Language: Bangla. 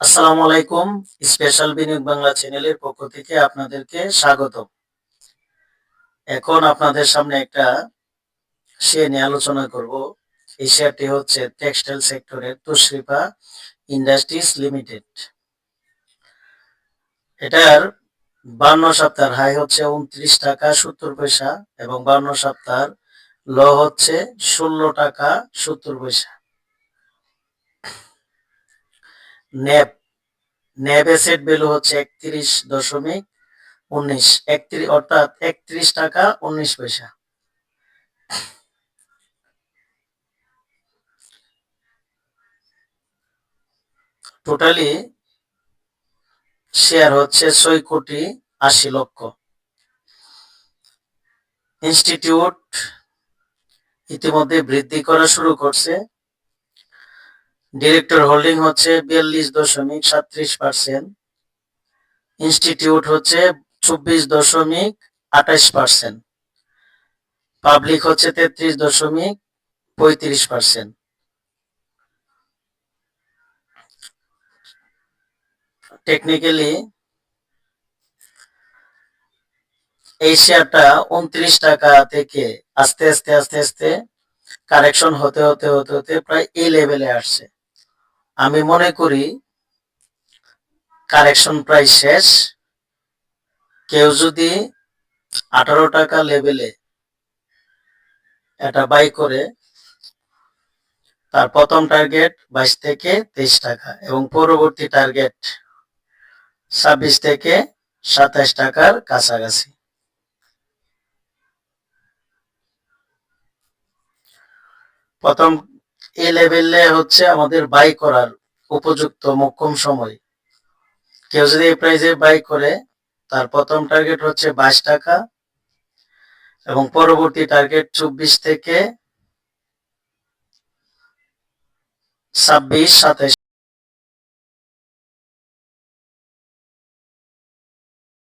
আসসালামু আলাইকুম, স্পেশাল বিনিয়োগ বাংলা চ্যানেলের পক্ষ থেকে আপনাদেরকে স্বাগত এখন আপনাদের সামনে একটা শেয়ার নিয়ে আলোচনা করব। এই শেয়ারটি হচ্ছে টেক্সটাইল সেক্টরের তুশরিফা ইন্ডাস্ট্রিজ লিমিটেড। এটার বান্ন সপ্তাহের হাই হচ্ছে উনত্রিশ টাকা সত্তর পয়সা এবং বান্ন সপ্তাহের ল হচ্ছে ষোলো টাকা সত্তর পয়সা। ন্যাব ন্যাব অ্যাসেট ভ্যালু হচ্ছে একত্রিশ দশমিক উনিশ। একত্রিশ অর্থাৎ একত্রিশ টাকা উনিশ পয়সা। টোটালি শেয়ার হচ্ছে ছয় কোটি আশি লক্ষ। ইনস্টিটিউট ইতিমধ্যে বৃদ্ধি করা শুরু করছে। ডিরেক্টর হোল্ডিং হচ্ছে বিয়াল্লিশ দশমিক সাত্রিশ পার্সেন্ট ইনস্টিটিউট হচ্ছে চব্বিশ দশমিক আঠাশ পার্সেন্ট পাবলিক হচ্ছে তেত্রিশ দশমিক পঁয়ত্রিশ পার্সেন্ট টেকনিক্যালি এই শেয়ারটা উনত্রিশ টাকা থেকে আস্তে আস্তে আস্তে আস্তে কারেকশন হতে হতে হতে হতে প্রায় এই লেভেলে আসছে। আমি মনে করি কারেকশন প্রায় শেষ। কেউ যদি আঠারো টাকা লেভেলে এটা বাই করে, তার প্রথম টার্গেট বাইশ থেকে তেইশ টাকা এবং পরবর্তী টার্গেট ছাব্বিশ থেকে সাতাশ টাকার কাছাকাছি। প্রথম এ লেভেলে হচ্ছে আমাদের বাই করার উপযুক্ত মোক্ষম সময়। কেউ যদি এই প্রাইজে বাই করে, তার প্রথম টার্গেট হচ্ছে বাইশ টাকা এবং পরবর্তী টার্গেট চব্বিশ থেকে ছাব্বিশ, সাতাশ